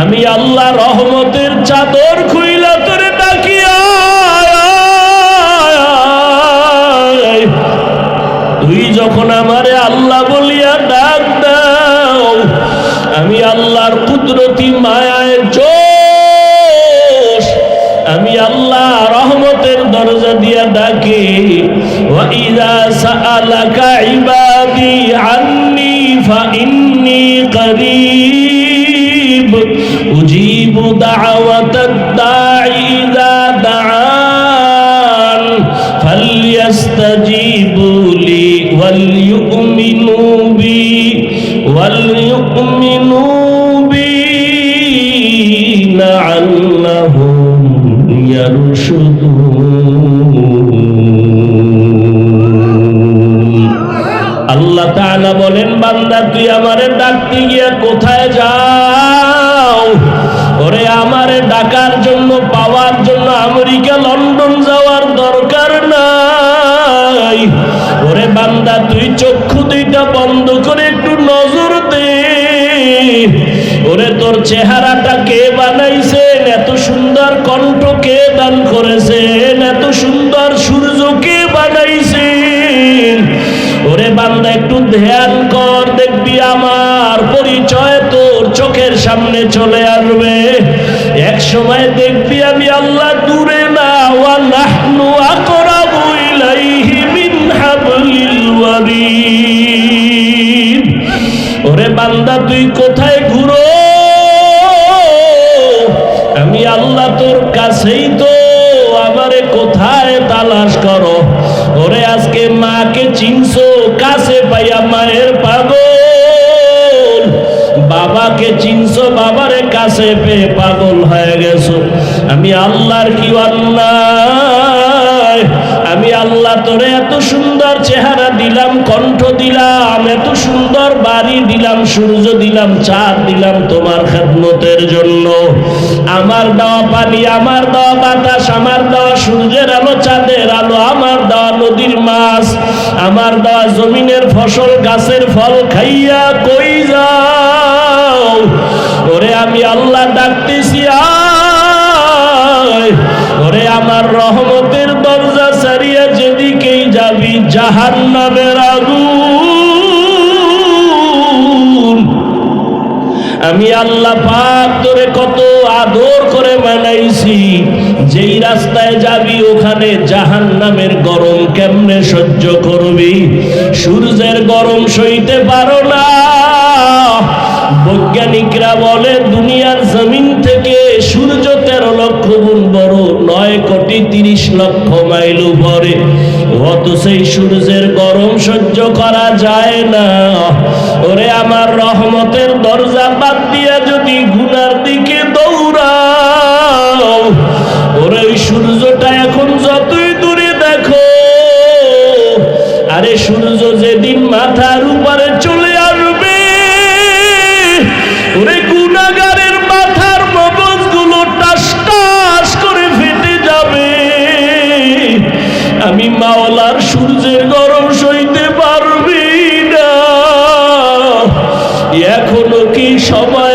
আমি আল্লাহ রহমতের চাদর খুইলা তোরে ডাকিয়া তুই যখন আমারে আল্লাহ বলিয়া ডাক আমি আল্লাহর কুদরতি মায়ায় জোশ। আমি আল্লাহ রহমতের দরজা দিয়া ডাকি ওয়াইদা সাআলাকা ইবাদি আন্নি ফাইন্নি করিব। উজিবু দাওয়াতাদ দাঈ ইযা দাআন فليستجيبوا لي وليؤمنوا بي وليؤمنوا بي لعلهم يرشدون আল্লাহ তাআলা বলেন বান্দা তুই আমারে ডাকতে গিয়া কোথায় যাও ওরে, আমারে ডাকার জন্য, পাওয়ার জন্য আমেরিকা, লন্ডন যাওয়ার দরকার নাই। ওরে, বান্দা, তুই চক্ষু দুইটা বন্ধ করে একটু নজর দে। ওরে, তোর চেহারাটা কে বানাইছেন? এত সুন্দর কণ্ঠ কে দান করেছেন? এত সুন্দর সূর্য কে বানাইছেন? ওরে, বান্দা, একটু ধ্যান কর, দেখবি আমার সামনে চলে আসবে। এক সময় দেখবি আমি আল্লাহ দূরে না। ওরে বান্দা, তুই কোথায় ঘুরো? আমি আল্লাহ তোর কাছেই তো। আমারে কোথায় তালাশ করো? ওরে আজকে মাকে চিনছো, কাছে পাইয়া মায়ের পাগল। বাবাকে চিনছো, বাবারে কাছে পেয়ে পাগল হয়ে গেছো। আমি আল্লাহর কি অন্যায়? আমি আল্লাহ তোরে এত সুন্দর চেহারা দিলাম, কণ্ঠ দিলাম, এত সুন্দর বাড়ি দিলাম, সূর্য দিলাম, চাঁদ দিলাম তোমার খেদমতের জন্য। আমার দেওয়া পানি, আমার দেওয়া বাতাস, আমার দেওয়া সূর্যের আলো, চাঁদের আলো, আমার দেওয়া নদীর মাছ, আমার দেওয়া জমিনের ফসল, গাছের ফল খাইয়া কই যাও? ওরে আমি আল্লাহ ডাকতেছি ওরে আমার রহমতের দরজা সারিয়া যেদিকেই যাবি জাহান নামের আগুন। আমি আল্লাহ পাক তোরে কত আদর করে বানাইছি, যেই রাস্তায় যাবি ওখানে জাহান নামের গরম কেমনে সহ্য করবি? সূর্যের গরম সইতে পারো না। বৈজ্ঞানিকরা বলে, দুনিয়ার জমিন থেকে সূর্য তেরো লক্ষ গুণ বড়, নয় কোটি তিরিশ লক্ষ মাইল উপরে। অত সেই সূর্যের গরম সহ্য করা যায় না। ওরে আমার রহমতের দরজা বাদ দিয়া যদি গুনার এখনও কি সময়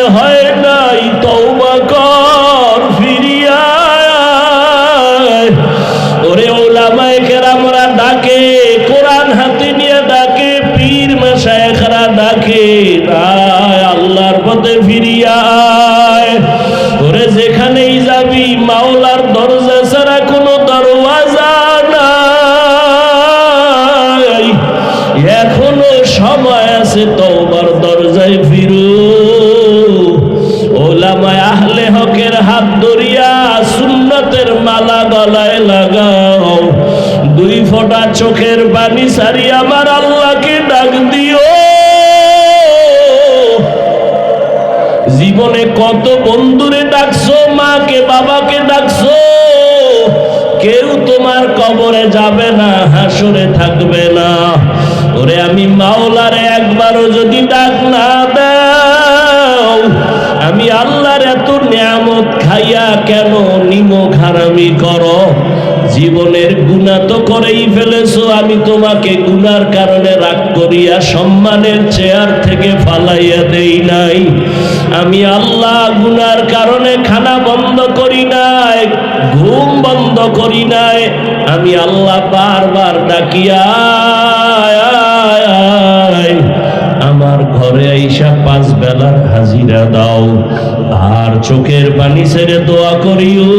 ফোঁটা চোখের পানি সারি আমার আল্লাহকে ডাক দিও। জীবনে কত বন্ধুরে ডাকছো, মাকে, বাবাকে ডাকছো, কেউ তোমার কবরে যাবে না, হাসরে থাকবে না। ওরে আমি মাওলারে একবারও যদি ডাক না দাও, আমি আল্লাহর এত নিয়ামত খাইয়া কেন নিমক হারামি করো? জীবনের গুণা তো করেই ফেলেছো, আমি তোমাকে গুনার কারণে রাগ করিয়া সম্মানের চেয়ার থেকে ফালাইয়া দেই নাই। আমি আল্লাহ গুনার কারণে খানা বন্ধ করি নাই, ঘুম বন্ধ করি নাই। আমি আল্লাহ বারবার ডাকিয়া আমার ঘরে আইসা পাঁচ বেলার হাজিরা দাও। আর চোখের পানি ছেড়ে দোয়া করিও।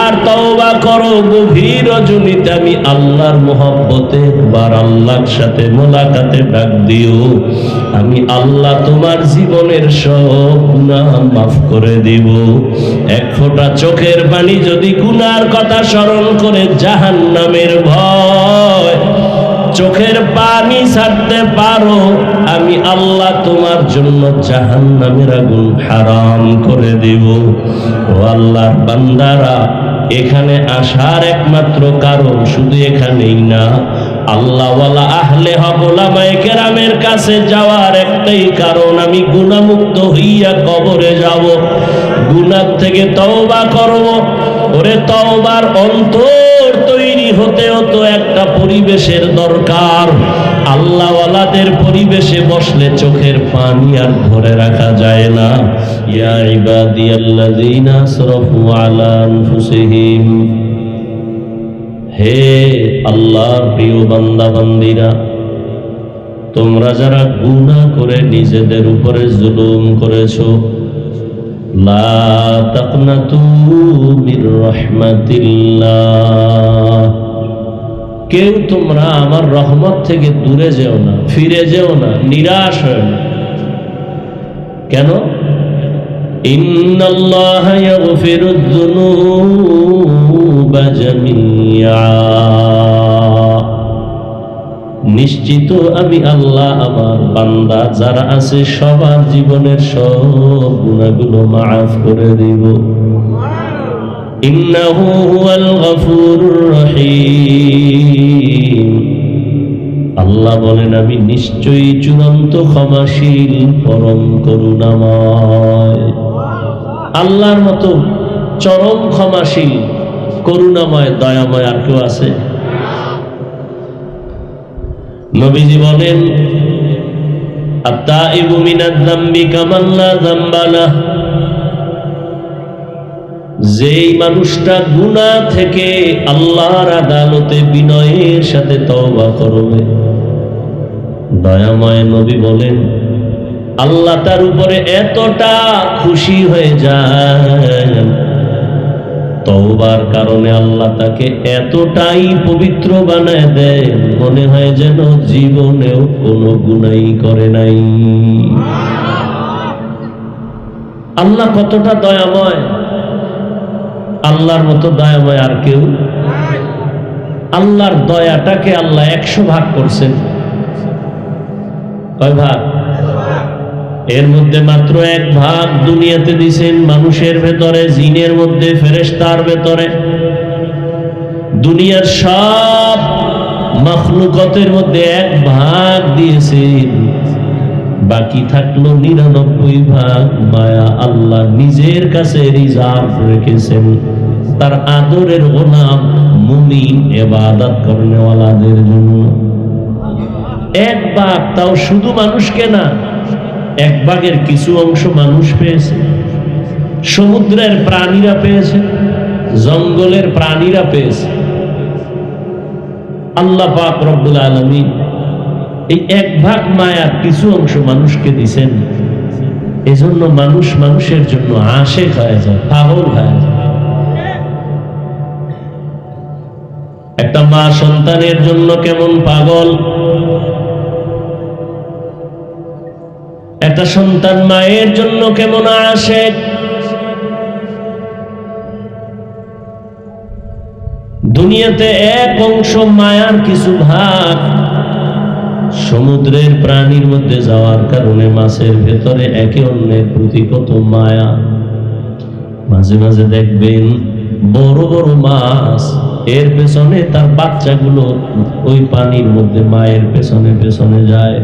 আর তওবা করো, গভীর রজনীতে আমি আল্লাহর মোহব্বতে একবার আল্লাহর সাথে মোলাকাতে ডাক দিও। আমি আল্লাহ তোমার জীবনের সব গুনাহ মাফ করে দিব। এক ফোঁটা চোখের পানি যদি গুনার কথা স্মরণ করে জাহান নামের ভয় চোখের পানি ছাড়তে পারো, আমি আল্লাহ তোমার জন্য জাহান নামের আগুন হারাম করে দিব। ও আল্লাহর বান্দারা, এখানে আসার একমাত্র কারণ শুধু এখানেই না, আল্লাহওয়ালা আহলে হকলামায়ে কাছে যাওয়ার একটাই কারণ, আমি গুণামুক্ত হইয়া কবরে যাব গুনার থেকে তওবা করব। ওরে তওবার অন্তর তৈরি হতে হতো একটা পরিবেশের দরকার। আল্লাহওয়ালাদের পরিবেশে বসলে চোখের পানি আর ধরে রাখা যায় না। হে আল্লাহর প্রিয় বান্দা বান্দিরা তোমরা যারা গুনাহ করে নিজেদের উপরে জুলুম করেছ, লা তাকনাতু মির রাহমাতিল্লাহ। কেউ তোমরা আমার রহমত থেকে দূরে যেও না, ফিরে যেও না, নিরাশ হয় না। কেন? নিশ্চিত আমি আল্লাহ আমার বান্দা, যারা আছে সবার জীবনের সব গুণাগুলো মাফ করে দিব। ইন্নাহু হুয়াল গফুরুর রহিম। আল্লাহ বলেন, আমি নিশ্চয়ই চূড়ান্ত ক্ষমাশীল, পরম করুণাময়। আল্লাহর মতো চরম ক্ষমাশীল, করুণাময়, দয়াময় আর কেউ আছে? নবীজি বলেন, আত্তাইবু মিনাদ যামবি কামান লা যামবা লাহ। যেই মানুষটা গুনাহ থেকে আল্লাহর আদালতে বিনয়ের সাথে তওবা করবে। দয়াময় নবী বলেন, আল্লাহ তার উপরে এতটা খুশি হয়ে যায় তওবার কারণে আল্লাহ তাকে এতটাই পবিত্র বানায় দেয়, মনে হয় যেন জীবনেও কোনো গুনাই করে নাই। আল্লাহ কতটা দয়াময়। আল্লাহর মতো দয়া দয়াময় আর কেউ? আল্লাহর দয়াটাকে আল্লাহ একশো ভাগ করছেন। কয় ভাগ? এর মধ্যে মাত্র এক ভাগ দুনিয়াতে দিছেন মানুষের ভেতরে, জিনের মধ্যে ফেরেস্তার ভেতরে। দুনিয়ার সব মখলুকতের মধ্যে এক ভাগ দিয়েছেন। বাকি থাকল নিরানব্বই ভাগ। মায়া আল্লাহ নিজের কাছে রিজার্ভ রেখেছেন। তার আদরের গোলাম মুমিন এবাদত করনেওয়ালাদের জন্য। এক ভাগ তাও শুধু মানুষকে না, এক ভাগের কিছু অংশ মানুষ পেয়েছে। সমুদ্রের প্রাণীরা পেয়েছে, জঙ্গলের প্রাণীরা পেয়েছে। আল্লাহ পাক রব্বুল আলমী এই এক ভাগ মায়ার কিছু অংশ মানুষকে দিছেন। এজন্য মানুষ মানুষের জন্য আশেক হয়ে যায়, পাগল হয়ে যায়। একটা মা সন্তানের জন্য কেমন পাগল? একটা সন্তান মায়ের জন্য কেমন আসে দুনিয়াতে এক অংশ মায়ার কিছু ভাগ সমুদ্রের প্রাণীর মধ্যে যাওয়ার কারণে মাছের ভেতরে একে অন্যের প্রতি কত মায়া। মাঝে মাঝে দেখবেন বড় বড় মাছ, এর পেছনে তার বাচ্চাগুলো ওই পানির মধ্যে মায়ের পেছনে পেছনে যায়।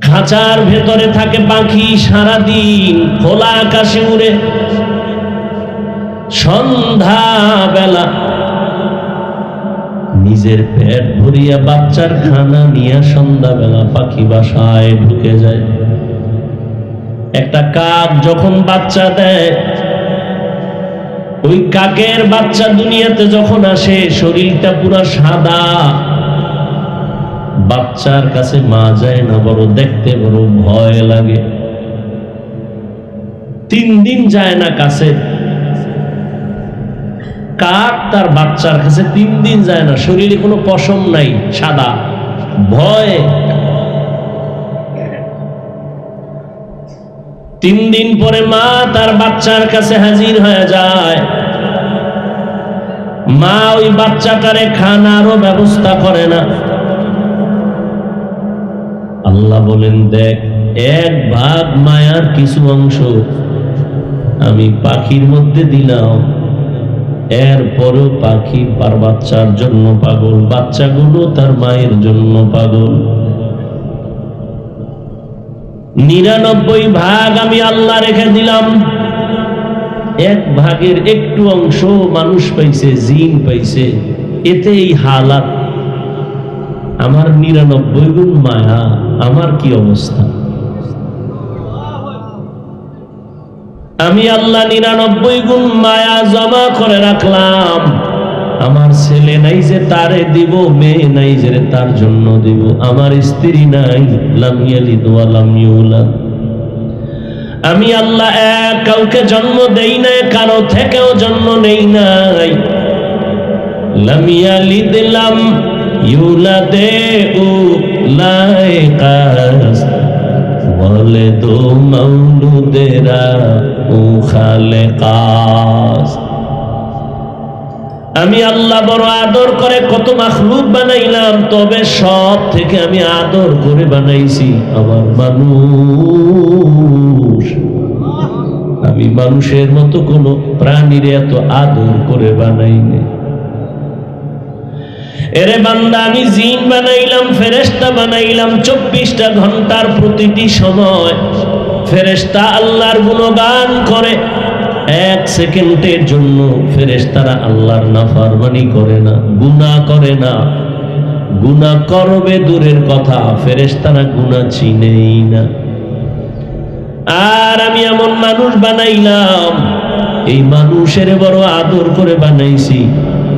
খাঁচার ভেতরে থাকে পাখি সারাদিন, খোলা আকাশে উড়ে। সন্ধ্যা বেলা নিজের পেট ভরিয়া বাচ্চার খানা নিয়ে সন্ধ্যাবেলা পাখি বাসায় ঢুকে যায়। একটা কাক যখন বাচ্চা দেয়, ওই কাকের বাচ্চা দুনিয়াতে যখন আসে, শরীরটা পুরা সাদা। বাচ্চার কাছে মা যায় না, বড় দেখতে বড় ভয় লাগে। তিন দিন যায় না কাছে। কাক তার বাচ্চার কাছে তিন দিন যায় না, শরীরে কোনো পশম নাই, সাদা। ভয়। তিন দিন পরে মা তার বাচ্চার কাছে হাজির হয়ে যায়। মা ওই বাচ্চাটারে খানারও ব্যবস্থা করে না। আল্লাহ বলেন, দেখ, এক ভাগ মায়ার কিছু অংশ আমি পাখির মধ্যে দিলাম। এরপরও পাখি পার বাচ্চার জন্য পাগল, বাচ্চাগুলো তার মায়ের জন্য পাগল। নিরানব্বই ভাগ আমি আল্লাহ রেখে দিলাম। এক ভাগের একটু অংশ মানুষ পাইছে, জিন পাইছে। এতে এই হালাত। আমার নিরানব্বই গুণ মায়া, আমার কি অবস্থা? আমি আল্লাহ নিরানব্বই গুণ মায়া জমা করে রাখলাম। আমার ছেলে নাই যে তারে দিব, মেয়ে নাই যে তার জন্য দিব। আমার স্ত্রী নাই লামিয়ালি ওয়ালাম ইউলাদ। আমি আল্লাহ এক, কাউকে জন্ম দেই নাই, কারও থেকেও জন্ম নেই নাই। লামিয়ালি দিলাম ইউলা দে উ লাইকাস বলে দো মৌলুদেরা উ খালেকাস আমি আল্লাহ বড় আদর করে কত মাখলুক বানাইলাম, তবে সব থেকে আমি আদর করে বানাইছি আমার মানুষ। আমি মানুষের মতো কোনো প্রাণীর এত আদর করে বানাইনি এরে বান্দা, আমি জিন বানাইলাম ফেরেস্তা বানাইলাম, চব্বিশটা ঘণ্টার প্রতিটি সময় ফেরেস্তা আল্লাহর গুণগান করে। এক সেকেন্ডের জন্য ফেরেস্তারা আল্লাহর নাফারমানি করে না, গুনাহ করে না। গুনাহ করবে দূরের কথা ফেরেস্তারা গুনাহ চিনেই না। আর আমি এমন মানুষ বানাইলাম, এই মানুষের বড় আদর করে বানাইছি।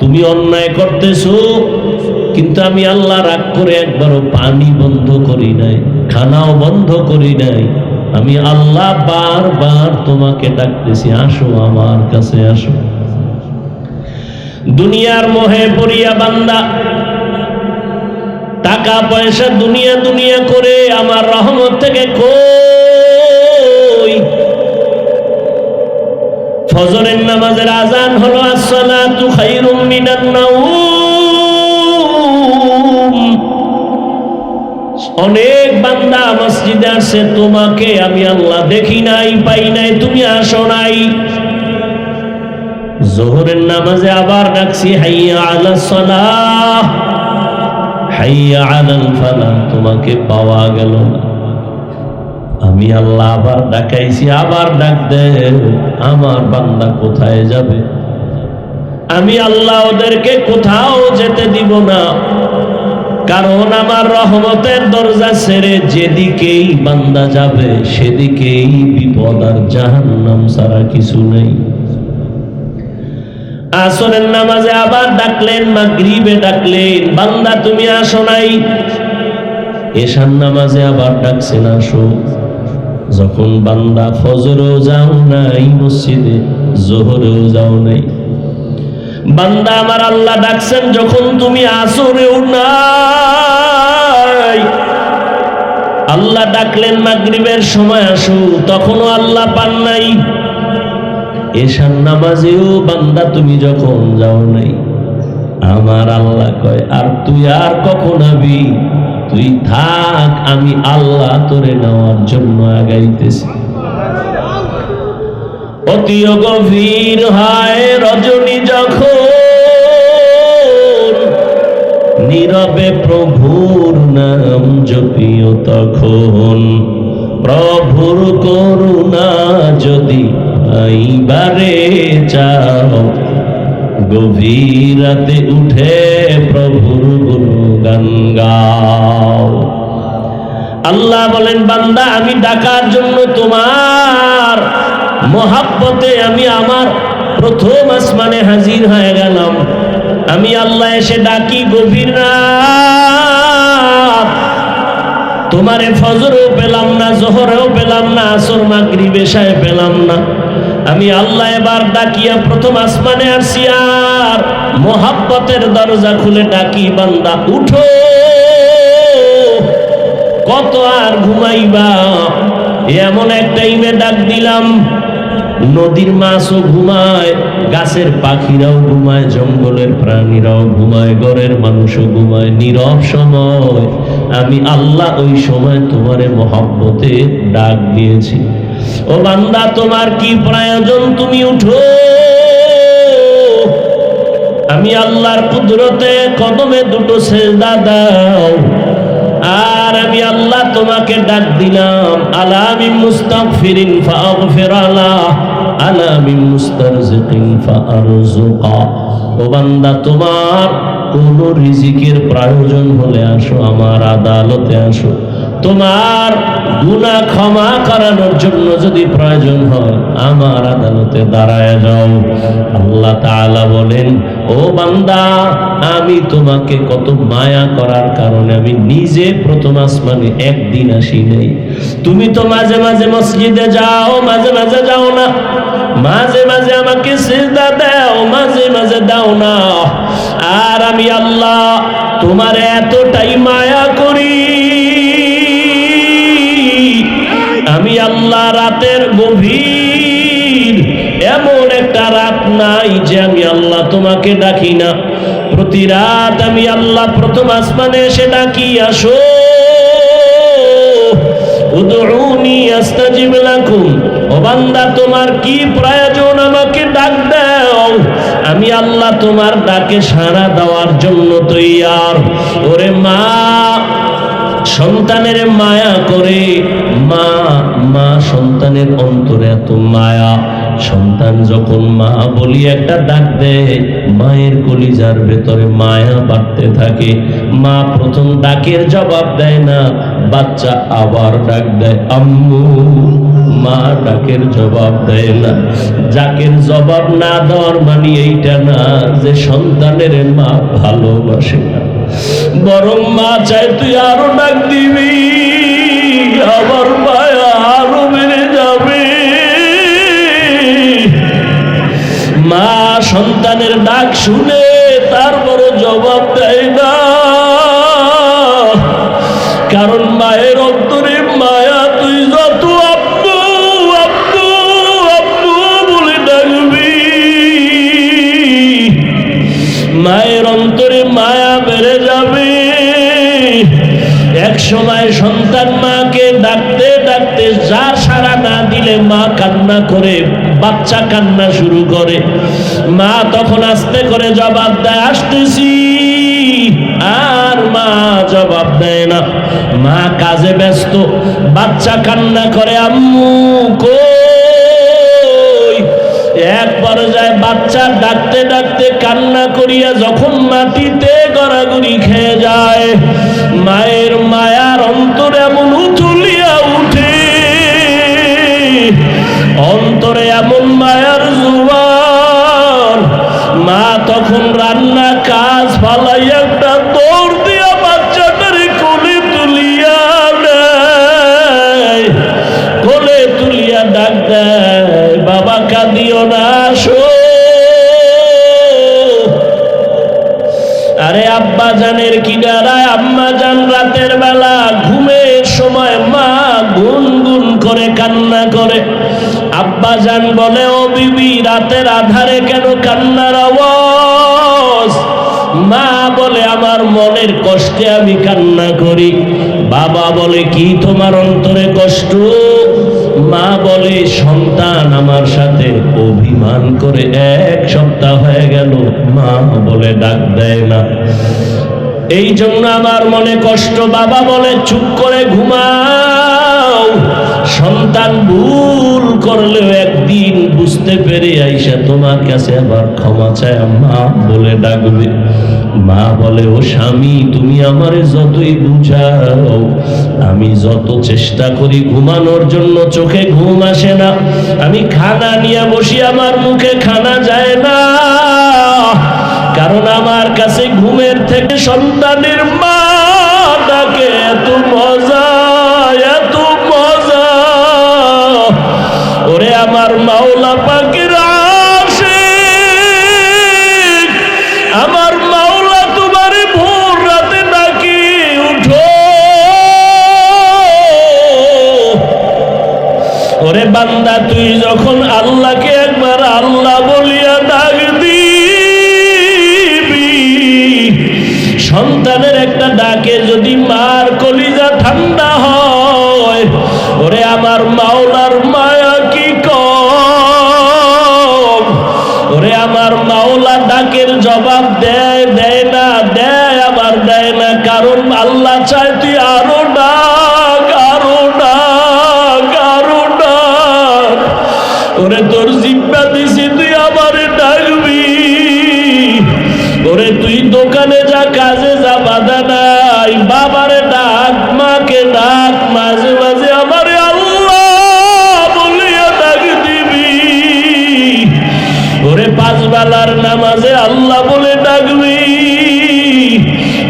তুমি অন্যায় করতেছো, কিন্তু আমি আল্লাহ রাগ করে একবারও পানি বন্ধ করি নাই, খানাও বন্ধ করি নাই। আমি আল্লাহ বারবার তোমাকে ডাকতেছি, আসো আমার কাছে আসো। দুনিয়ার মোহে পড়িয়া বান্দা টাকা পয়সা দুনিয়া দুনিয়া করে আমার রহমত থেকে কই? ফজরের নামাজের আজান হলো, আসসালাতু খায়রুম মিনান নাউম অনেক বান্দা মসজিদে আসছে তোমাকে আমি আল্লাহ দেখি নাই, পাই নাই, তুমি আসো নাই। জোহরের নামাজে আবার ডাকছি, হাইয়া আলা সালাহ। হাইয়া আলাল ফালাহ, তোমাকে পাওয়া গেল না। আমি আল্লাহ আবার ডাকাইছি, আবার ডাক দে, আমার বান্দা কোথায় যাবে? আমি আল্লাহ ওদেরকে কোথাও যেতে দিব না। কারণ আমার রহমতের দরজা ছেড়ে যেদিকেই বান্দা যাবে, সেদিকেই বিপদ আর জাহান্নাম ছাড়া কিছু নেই। আসরের নামাজে আবার ডাকলেন, মাগরিবে ডাকলেন, বান্দা, তুমি আসো নাই। এশার নামাজে আবার ডাকছেন, আসো। যখন বান্দা ফজরেও যাও নাই, মসজিদে, জোহরেও যাও নাই। বান্দা আমার আল্লাহ ডাকছেন, যখন তুমি আসরেও নাই আল্লাহ ডাকলেন, মাগরিবের সময় আসো। তখনও আল্লাহ পান নাই। এশার নামাজেও বান্দা, তুমি যখন যাও নাই। আমার আল্লাহ কয়, আর তুই আর কখন আবি? তুই থাক, আমি আল্লাহ তোরে নেওয়ার জন্য আগাইতেছি। অতি গভীর হয় রজনী যখন নীরবে প্রভুর নাম জপিও তখন প্রভুর করুণা যদি আইবারে চাও, গভীর রাতে উঠে প্রভুর গুণগান গাও। আল্লাহ বলেন, বান্দা, আমি ডাকার জন্য তোমার মহাব্বতে আমি আমার প্রথম আসমানে হাজির হয়ে গেলাম। আমি আল্লাহ এসে ডাকি, গভীর রাত। তোমারে ফজরও পেলাম না, জোহরেও পেলাম না, আসর মাগরি বেশায় পেলাম না। আমি আল্লাহ এবার ডাকিয়া প্রথম আসমানে আসি আর মোহাব্বতের দরজা খুলে ডাকি, বান্দা, উঠো। কত আর ঘুমাইবা? এমন এক টাইমে ডাক দিলাম। নদীর মাছও ঘুমায়, গাছের পাখিরাও ঘুমায়, জঙ্গলের প্রাণীরাও ঘুমায়, ঘরের মানুষও ঘুমায়। নীরব সময়, আমি আল্লাহ ওই সময় তোমারে মহব্বতে ডাক দিয়েছি। ও বান্দা, তোমার কি প্রয়োজন? তুমি উঠো। আমি আল্লাহর কুদরতে কদমে দুটো সেজদা দাও। আর আমি আল্লাহ তোমাকে ডাক দিলাম আলামি মুস্তাগফিরিন ফাগফির আলা আলামি মুস্তারজিকিন ফারজুকা ও বান্দা, তোমার কোন রিজিকের প্রয়োজন হলে আসো, আমার আদালতে আসো। তোমার গুনাহ ক্ষমা করানোর জন্য যদি প্রয়োজন হয়, আমার আদালতে দাঁড়ায় যাও। আল্লাহ তাআলা বলেন, ও বান্দা, আমি তোমাকে কত মায়া করার কারণে আমি নিজে প্রথম আসমানে একদিন আসি নাই। তুমি তো মাঝে মাঝে মসজিদে যাও, মাঝে মাঝে যাও না। মাঝে মাঝে আমাকে সিজদা দাও, মাঝে মাঝে দাও না। আর আমি আল্লাহ, তোমার এতটাই মায়া করি আল্লাহ রাতের গভীর এমন একটা রাত নাই যে আমি আল্লাহ তোমাকে ডাকি না। প্রতি রাত আমি আল্লাহ প্রথম আসমানে এসে ডাকি, আসো আমি আল্লাহ তোমার ডাকে সাড়া দেওয়ার জন্য তৈয়ার। ওরে মা সন্তানের মায়া করে। মা মা সন্তানের অন্তরে এত মায়া। সন্তান যখন মা বলি একটা ডাক দেয়, মায়ের কলিজার ভেতরে মায়া বাড়তে থাকে। মা প্রথম ডাকের জবাব দেয় না, বাচ্চা আবার ডাক দেয়, আম্মু, মা ডাকের জবাব দেয় না। যাকের জবাব না দেওয়ার মানে এইটা না যে সন্তানের মা ভালোবাসে না। বরং মা চাই তুই আরও ডাক দিবি, আবার মায়া আরও বেড়ে যাবে। মা সন্তানের ডাক শুনে তারপর জবাব দেয় না। কারণ মায়ের কান্না করে, বাচ্চা কান্না শুরু করে। মা তখন আস্তে করে জবাব দেয়, আসতেছি। আর মা জবাব দেয় না। মা কাজে ব্যস্ত, বাচ্চা কান্না করে, আম্মু, কই? এক পর্যায়ে বাচ্চা ডাকতে ডাকতে কান্না করিয়া যখন মাটিতে গড়াগড়ি খেয়ে যায়, মায়ের মায়ার অন্তর এমন উথুলিয়া অন্তরে এমন মায়ার জুয়ার মা তখন রান্না কাজ ফালাইয়া একটা দৌড় দিয়া বাচ্চাটারে কোলে তুলিয়া দেয়। কোলে তুলিয়া ডাক দেয়, বাবা, কাঁদিও না, আসো। আরে আব্বা জানের কিনারায়, আম্মা জান রাতের বেলা ঘুমের সময় মা গুন গুন করে কান্না করে আব্বা জান বলে, ও বিবি, রাতের আধারে কেন কান্নার আওয়াজ? মা বলে, আমার মনের কষ্টে আমি কান্না করি। বাবা বলে, কি তোমার অন্তরে কষ্ট? মা বলে, সন্তান আমার সাথে অভিমান করে এক সপ্তাহ হয়ে গেল। মা বলে, ডাক দেয় না। এই জন্য আমার মনে কষ্ট। বাবা বলে, চুপ করে ঘুমাও। সন্তান ভুল করলেও একদিন বুঝতে পেরে আইসা, তোমার কাছে আবার ক্ষমা চায় মা বলে ডাকবে। মা বলে, ও স্বামী, তুমি আমারে যতই বুঝাও, আমি যত চেষ্টা করি ঘুমানোর জন্য চোখে ঘুম আসে না। আমি খানা নিয়ে বসি, আমার মুখে খানা যায় না। কারণ আমার কাছে ঘুমের থেকে সন্তানের মা আমার মাওলা পাখির আশিক, আমার মাওলা তোমার ভোর রাতে ডাকি উঠো। ওরে বান্দা তুই যখন আল্লাহকে একবার আল্লাহ বলিয়া ডাক দিবি সন্তানের একটা ডাকে যদি মার কলিজা ঠান্ডা হয় ওরে আমার মাওলার মায়া আমার মাওলা ডাকের জবাব দেয় দেয় না, দেয়, আবার দেয় না। কারণ আল্লাহ চায় তুই আরও বেলার নামাজে আল্লাহ বলে ডাকবি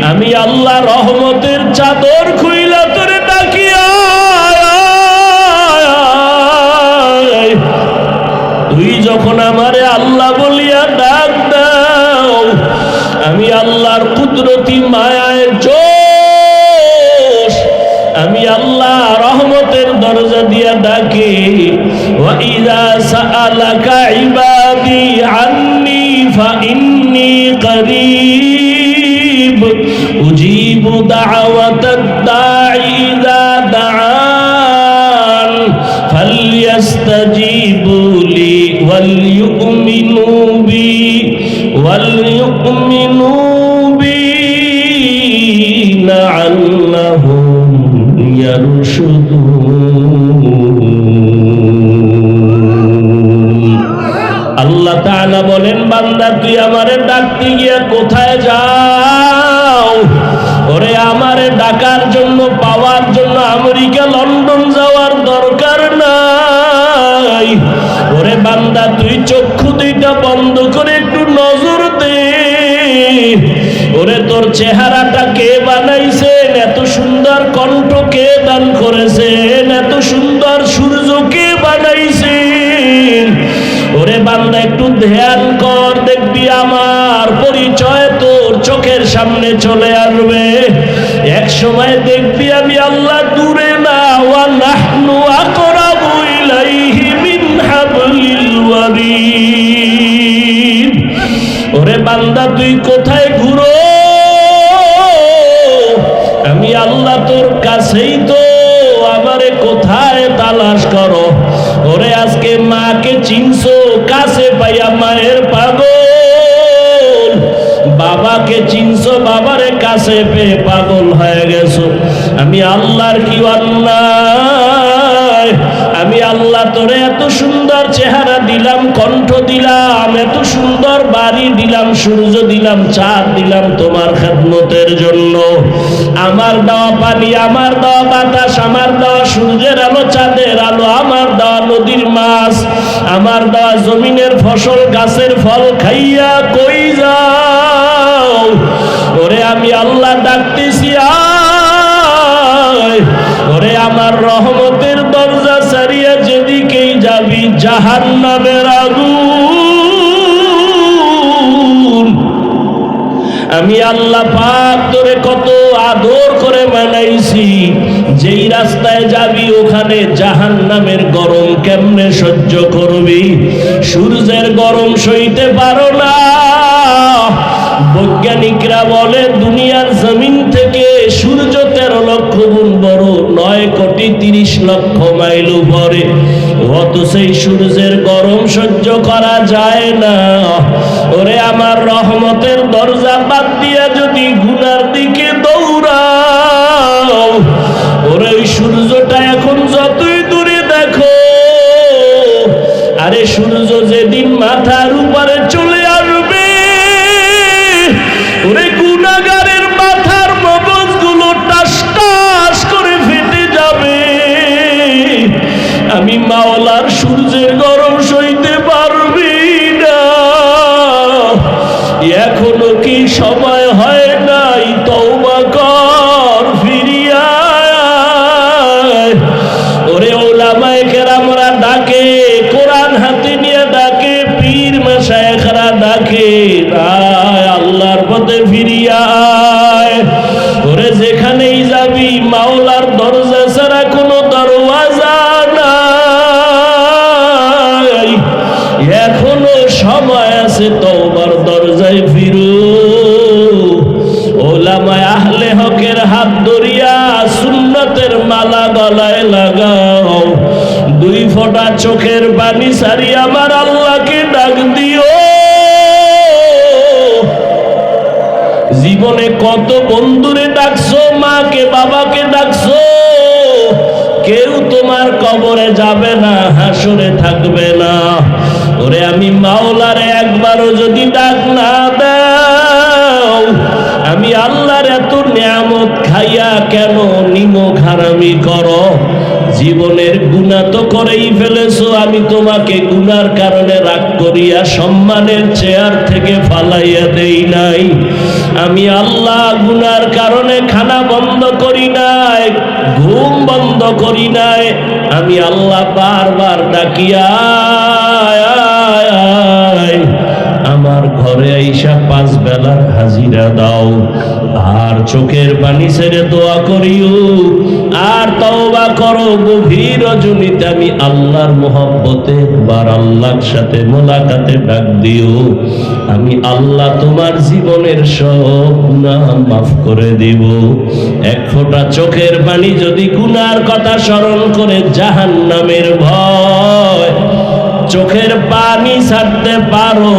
আমি আল্লাহ রহমতের চাদর খুইলা তোরে ডাকিয়া তুই যখন আমারে আল্লাহ বলিয়া ডাক দাও আমি আল্লাহর কুদরতি মায়ায় জোশ আমি আল্লাহ রহমতের দরজা দিয়া ডাকি وَإِذَا سَأَلَكَ عِبَادِي عَنِّي فَإِنِّي قَرِيبٌ أُجِيبُ دَعْوَةَ الدَّاعِ إِذَا دَعَانِ. فَلْيَسْتَجِيبُوا لِي وَلْيُؤْمِنُوا بِي وَلْيُؤْمِنُوا بِي لَعَلَّهُمْ يرشدون. বান্দা, তুই আমারে ডাকতে গিয়া কোথায় যাও? ওরে, আমারে ডাকার জন্য, পাওয়ার জন্য আমেরিকা, লন্ডন যাওয়ার দরকার নাই। ওরে বান্দা, তুই চক্ষু দুইটা বন্ধ করে একটু নজর দে। ওরে, তোর চেহারাটা কে বানাইছেন? এত সুন্দর কণ্ঠ কে দান করেছেন? এত সুন্দর সূর্য কে বানাইছেন? ওরে বান্দা, একটু ধ্যান কর। আমার পরিচয় তোর চোখের সামনে চলে আসবে। এক সময় দেখবি আমি আল্লাহ দূরে না ওরে বান্দা, তুই কোথায় ঘুরো? আমি আল্লাহ তোর কাছেই তো, আমারে কোথায় তালাশ করো? ওরে আজকে মাকে চিনছো, কাছে পাইয়া মায়ের পাগল। বাবাকে চিনছো? বাবারে কাছে পেয়ে পাগল হয়ে গেছো। আমি আল্লাহর কি অন্যায়? আমি আল্লাহ তোরে এত সুন্দর চেহারা দিলাম, কণ্ঠ দিলাম, এত সুন্দর বাড়ি দিলাম, সূর্য দিলাম, চাঁদ দিলাম তোমার খেদমতের জন্য। আমার দেওয়া পানি, আমার দেওয়া বাতাস, আমার দেওয়া সূর্যের আলো, চাঁদের আলো, আমার দেওয়া নদীর মাছ, আমার দেওয়া জমিনের ফসল, গাছের ফল খাইয়া কই যাও? ওরে আমি আল্লাহ ডাকতেছি ওরে আমার রহমতের দরজা সারিয়া যেদিকেই যাবি জাহান নামের আগুন। আমি আল্লাহ পাক তোরে কত আদর করে বানাইছি, যেই রাস্তায় যাবি ওখানে জাহান নামের গরম কেমনে সহ্য করবি? সূর্যের গরম সইতে পারো গুণ বড়, নয় কোটি তিরিশ লক্ষ মাইল উপরে। অত সেই সূর্যের গরম সহ্য করা যায় না। ওরে আমার রহমতের দরজা বাদ দিয়া যদি গুনার দিকে আয় আল্লাহর পথে ফিরিয়া আয়। ওরে যেখানেই যাবি, মাওলার দরজা ছাড়া কোনো দরওয়াজা নাই। এখনও সময় আছে তওবার দরজায় ফিরু। ওলামায় আহলে হকের হাত ধরিয়া সুন্নতের মালা গলায় লাগাও। দুই ফোঁটা চোখের পানি সারি আমার আল্লাহকে জীবনে কত বন্ধুরে ডাকছো, মাকে, বাবাকে ডাকছো? কেউ তোমার কবরে যাবে না, হাসরে থাকবে না। ওরে আমি মাওলারে একবারও যদি ডাক না দাও, আমি আল্লাহর এত নিয়ামত খাইয়া কেন নিমক হারামি করো? জীবনের গুণা তো করেই ফেলেছো, আমি তোমাকে গুনার কারণে রাগ করিয়া সম্মানের চেয়ার থেকে ফালাইয়া দেই নাই আমি আল্লাহ গুনার কারণে খানা বন্ধ করি নাই, ঘুম বন্ধ করি নাই আমি আল্লাহ বারবার ডাকিয়া। আমার ঘরে আইসা পাঁচ বেলার হাজিরা দাও। আর চোখের পানি ছেড়ে দোয়া করিও। আর তওবা করো, গভীর রজনীতে আমি আল্লাহর মোহব্বতে একবার আল্লাহর সাথে মোলাকাতে ডাক দিও। আমি আল্লাহ তোমার জীবনের সব গুনাহ মাফ করে দিব। এক ফোঁটা চোখের পানি যদি গুনার কথা স্মরণ করে জাহান্নামের ভয় চোখের পানি ছাড়তে পারো,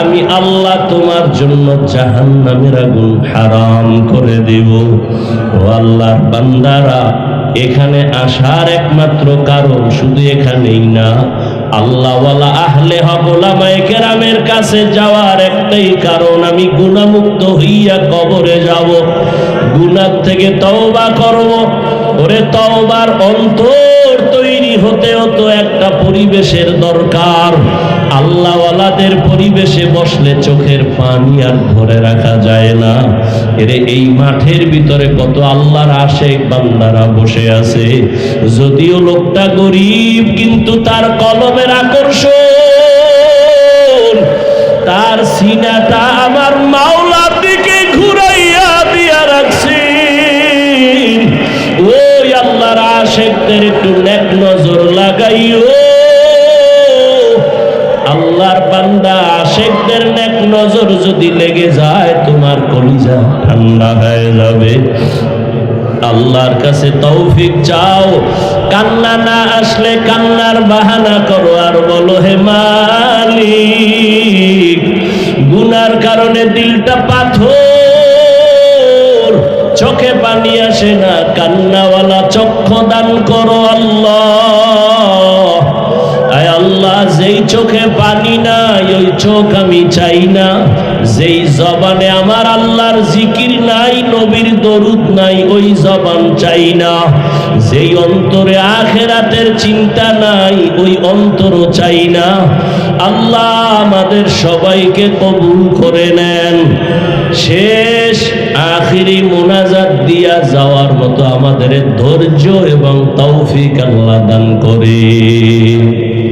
আমি আল্লাহ তোমার জন্য জাহান নামের আগুন হারাম করে দেব। ও আল্লাহর বান্দারা, এখানে আসার একমাত্র কারণ শুধু এখানেই না, আল্লাহওয়ালা আহলে হকলামায় কেরামের কাছে যাওয়ার একটাই কারণ, আমি গুণামুক্ত হইয়া কবরে যাব। গুনার থেকে তওবা করব, ওরে তওবার অন্তর তৈরি হতে হতো একটা পরিবেশের দরকার। আল্লাহওয়ালাদের পরিবেশে বসলে চোখের পানি আর ধরে রাখা যায় না। এরে এই মাঠের ভিতরে কত আল্লাহর আশেক বান্দারা বসে আছে। যদিও লোকটা গরিব, কিন্তু তার কলমের আকর্ষণ, তার সিনাটা আমার মাওলার আশেকদের একটু নেক নজর লাগাইও। আল্লাহর বান্দা আশেকদের নেক নজর যদি লেগে যায়, তোমার কলিজা ঠান্ডা হয়ে যাবে। আল্লাহর কাছে তৌফিক চাও। কান্না না আসলে কান্নার বাহানা করো আর বলো, হে মালিক, গুনার কারণে দিলটা পাথর চোখে পানি আসে না, কান্নাওয়ালা চক্ষু দান করো আল্লাহ। আল্লাহ, যেই চোখে পানি নাই, ওই চোখ আমি চাই না। যেই জবানে আমার আল্লাহর জিকির নাই, নবীর দরুদ নাই, ওই জবান চাই না। যেই অন্তরে আখেরাতের চিন্তা নাই, ওই অন্তরও চাই না। আল্লাহ আমাদের সবাইকে কবুল করে নেন। শেষ আখিরি মোনাজাত দিয়া যাওয়ার মতো আমাদের ধৈর্য এবং তৌফিক আল্লাহ দান করে।